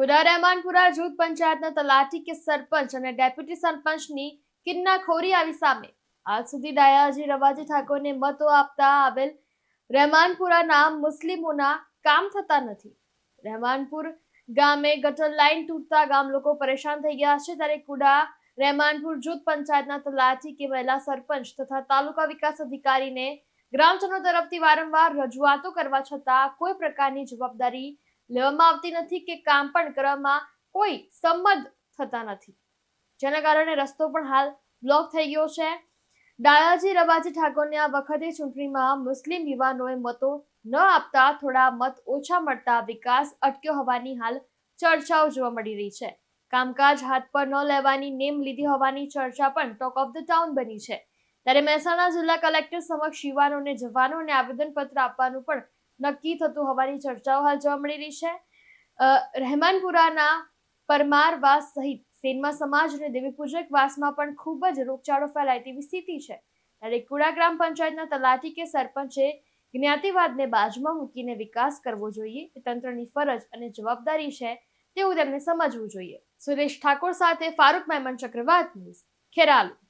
કુડા રહેમાનપુરા જૂથ પંચાયતના તલાટી કે સરપંચ અને ડેપ્યુટી સરપંચની કિન્નાખોરી આવી સામે. આજ સુધી ડાયાજી રવાજી ઠાકોરને મતો આપતા આવેલ રહેમાનપુરાના મુસ્લિમોના કામ થતા નથી. રહેમાનપુર ગામે ગટર લાઇન તૂટતા ગામ લોકો પરેશાન થઈ ગયા છે ત્યારે કુડા રહેમાનપુર જૂથ પંચાયતના તલાટી કે મહિલા સરપંચ તથા તાલુકા વિકાસ અધિકારીને ગ્રામજનો તરફથી વારંવાર રજૂઆતો કરવા છતાં કોઈ પ્રકારની જવાબદારી લેવામાં આવતી નથી કે કામ પણ કરવામાં કોઈ સંમત થતા નથી. જેના કારણે રસ્તો પણ હાલ બ્લોક થઈ ગયો છે. ડાયાજી રવાજી ઠાકોરને આ વખતે ચૂંટણીમાં મુસ્લિમ યુવાનોએ મતો ન આપતા થોડા મત ઓછા મળતા વિકાસ અટક્યો હોવાની હાલ ચર્ચાઓ જોવા મળી રહી છે. કામકાજ હાથ પર ન લેવાની નેમ લીધી હોવાની ચર્ચા પણ ટોક ઓફ ધ ટાઉન બની છે. ત્યારે મહેસાણા જિલ્લા કલેક્ટર સમક્ષ યુવાનોને જવાનોને આવેદનપત્ર આપવાનું પણ નક્કી થતું હોવાની ચર્ચાઓ હાલ જોવા મળી રહી છે. રહેમાનપુરાના રહેમાનપુરાના પરમારવાસ સહિત સેનમાં સમાજ અને દેવી વાસમાં પણ ખૂબ જ રોગચાળો ફેલાય તેવી સ્થિતિ છે. ત્યારે કુડા ગ્રામ પંચાયતના તલાટી કે સરપંચે જ્ઞાતિવાદને બાજુમાં મૂકીને વિકાસ કરવો જોઈએ, એ તંત્રની ફરજ અને જવાબદારી છે તેવું તેમને સમજવું જોઈએ. સુરેશ ઠાકોર સાથે ફારૂક મહેમાન ચક્રવાત ન્યૂઝ, ખેરાલુ.